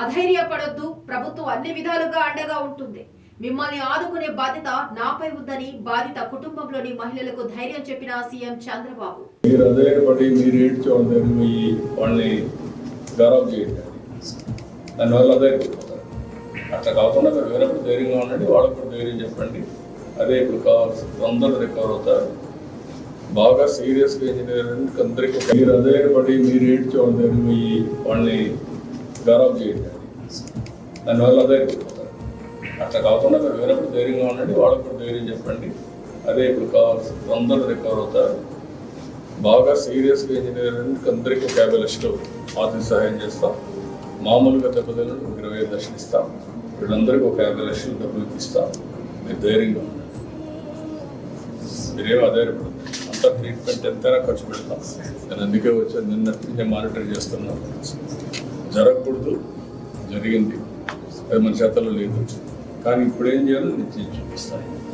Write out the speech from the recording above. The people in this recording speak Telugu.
అధైర్యపడొద్దు. ప్రభుత్వం అన్ని విధాలుగా అండగా ఉంటుంది. మిమ్మల్ని ఆదుకునే బాధ్యత నాపై ఉందని బాధిత కుటుంబంలోని మహిళలకు ధైర్యం చెప్పిన సీఎం చంద్రబాబు. మీరు అధైర్యపడి మీరు ఏడ్చి దగ్గర వాళ్ళని గౌరవం చేయండి. దానివల్ల అధైర్యపడిపోతారు అట్లా కాకుండా మీరు వేరేప్పుడు ధైర్యంగా ఉండండి వాళ్ళకు కూడా ధైర్యం చెప్పండి. అదే ఇప్పుడు కావాల్సి అందరూ రికవర్ అవుతారు. బాగా సీరియస్గా ఇంజనీర్ అందరికీ మీరు అధైర్యపడి మీరు ఏడ్చి దగ్గర వాళ్ళని గౌరవం చేయండి. దానివల్ల అదే అట్లా కాకుండా మీరు వేరప్పుడు ధైర్యంగా ఉండండి వాళ్ళకు కూడా ధైర్యం చెప్పండి. అదే ఇప్పుడు కావాల్సి తొందరగా రికవర్ అవుతారు. బాగా సీరియస్గా ఇంజనీర్ అందరికీ ఒక యాభై లక్షలు ఆర్థిక సహాయం చేస్తాం. మామూలుగా దెబ్బతిన ఇరవై ఐదు లక్షలు ఇస్తాం. వీళ్ళందరికీ ఒక యాభై లక్షలు డబ్బులు ఇప్పిస్తాం. మీరు ధైర్యంగా ఉండండి. మీరేం ఆధారపడదు అంతా ట్రీట్మెంట్ ఎంతైనా ఖర్చు పెడతాం. నేను అందుకే వచ్చాను. నిన్నటి నుంచి మానిటర్ చేస్తున్నాను. జరగకూడదు జరిగింది. అది మన చేతల్లో లేదు. కానీ ఇప్పుడు ఏం చేయాలో నేను చేసి చూపిస్తాను